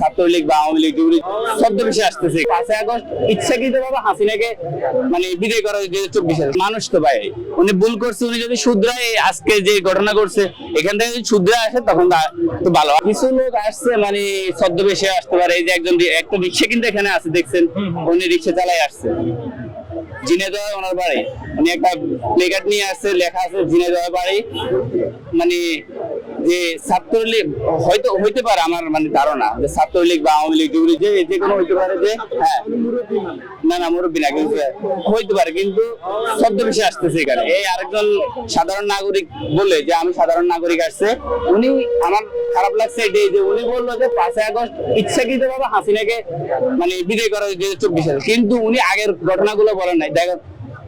ছাত্রলীগ বা আওয়ামী লীগ যুবলীগ ছদ্মবেশে আসতেছে। পাঁচই আগস্ট ইচ্ছাকৃত ভাবে হাসিনাকে মানে বিদায় করা হয়েছে চব্বিশে মানুষ তো ভাই, উনি ভুল করছে, উনি যদি শুধরায়, আজকে যে ঘটনা করছে এখান থেকে যদি শুধরায় আসে, তখন তো ভালো। কিছু লোক আসছে মানে ছদ্মবেশে আসতে পারে। এই যে একজন একটা রিক্সা কিন্তু এখানে আছে, দেখছেন? উনি রিক্সা চালাই আসছে। ঝিনেদহ ওনার বাড়ি। উনি একটা প্লেকার্ড নিয়ে আসছে, লেখা আছে ঝিনেদহ বাড়ি। মানে যে ছাত্রলীগ হয়তো হইতে পারে আমার মানে ধারণা যে ছাত্রলীগ বা আওয়ামী লীগ যুবলীগ যে যে কোনো হইতে পারে যে হ্যাঁ। না না, মুরব্বী না, কিন্তু হইতে পারে, কিন্তু ছদ্মবেশে আসতেছে এখানে। এই আরেকজন সাধারণ নাগরিক বলে যে, আমি সাধারণ নাগরিক আসছে। উনি, আমার খারাপ লাগছে এটাই যে উনি বলল যে, পাঁচই আগস্ট ইচ্ছাকৃত ভাবে হাসিনাকে মানে বিদায় করা হয়েছে চব্বিশে কিন্তু উনি আগের ঘটনাগুলো বলেন নাই। দেখো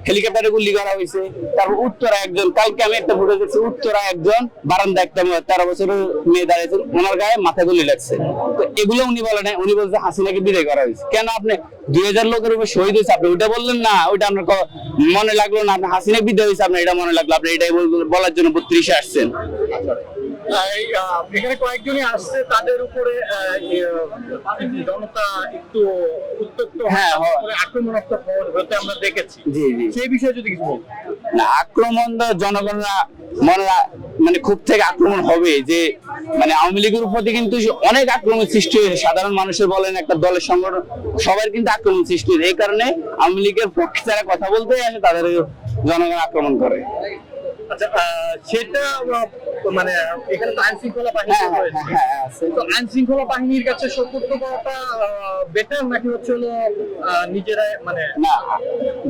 হেলিকপ্টারে গুলি করা হয়েছে। তারপর উত্তরা একজন কালকে আমি একটা ফুটেজ দেখছি উত্তরা একজন বারান্দা একটা তেরো বছরের মেয়ে দাঁড়িয়েছে ওনার গায়ে মাথা গুলি লাগছে। তো এগুলো উনি বলেন নাই, উনি বলছে হাসিনাকে বিদায় করা হয়েছে। কেন আপনি দুই হাজার লোকের উপর শহীদ হয়েছে আপনি? ওইটা বললেন না ওইটা আপনার মনে লাগল না আপনি হাসিনা বিদায় হয়েছে আপনার এটা মনে লাগল আপনি এটাই বল- বলার জন্য বত্রিশে আসছেন। এখানে কয়েকজনই আসছে তাদের উপরে আহ, জনতা একটু উত্তপ্ত হ্যাঁ, হয়। আক্রমণাত্মক হতে আমরা দেখেছি। জি জি। সেই বিষয়ে যদি কিছু না আক্রমণ জনগণরা মনে মানে খুব থেকে আক্রমণ হবে যে মানে আওয়ামী লীগের প্রতি কিন্তু অনেক আক্রমণ সৃষ্টি হয়েছে। সাধারণ মানুষের বলেন একটা দলের সংগঠন সবার কিন্তু আক্রমণ সৃষ্টি হয়েছে। এই কারণে আওয়ামী লীগের পক্ষে যারা কথা বলতে আসে তাদের জনগণ আক্রমণ করে। আচ্ছা সেটা মানে এখানে তো আইন শৃঙ্খলা বাহিনী হ্যাঁ রয়েছে। হ্যাঁ হ্যাঁ তো আইন শৃঙ্খলা বাহিনীর কাছে সতর্ক করাটা বেটার নাকি হচ্ছে হলো নিজেরাই মানে? না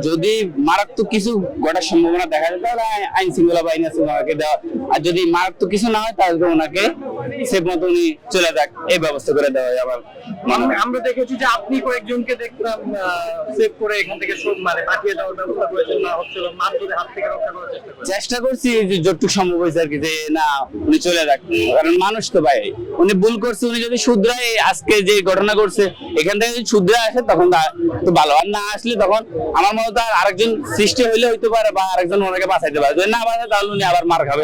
যদি মারাত্মক কিছু ঘটার সম্ভাবনা দেখা যায় তাহলে আইন শৃঙ্খলা বাহিনী আছে ওনাকে দেওয়া। আর যদি মারাত্মক কিছু না হয় তাহলে ওনাকে সে মতো উনি চলে যাক। এই ব্যবস্থা করে দেওয়া হয় আবার। মানে আমরা দেখেছি যে আপনি কয়েকজনকে দেখলাম সেভ করে এখান থেকে মানে পাঠিয়ে দেওয়ার ব্যবস্থা করেছেন না হচ্ছিল মারধরে হাত থেকে রক্ষা করার চেষ্টা চেষ্টা করছি যতটুকু সম্ভব হয়েছে আর কি যে, না, উনি চলে যাক। কারণ মানুষ তো ভাই, উনি ভুল করছে, উনি যদি শুধরায়, আজকে যে ঘটনা করছে এখান থেকে যদি শুধরা আসে, তখন তো ভালো। আর না আসলে তখন আমার মতো আর আরেকজন সৃষ্টি হইলে হইতে পারে বা আরেকজন ওনাকে বাঁচাইতে পারে। যদি না বাঁচায়, তাহলে উনি আবার মার খাবে।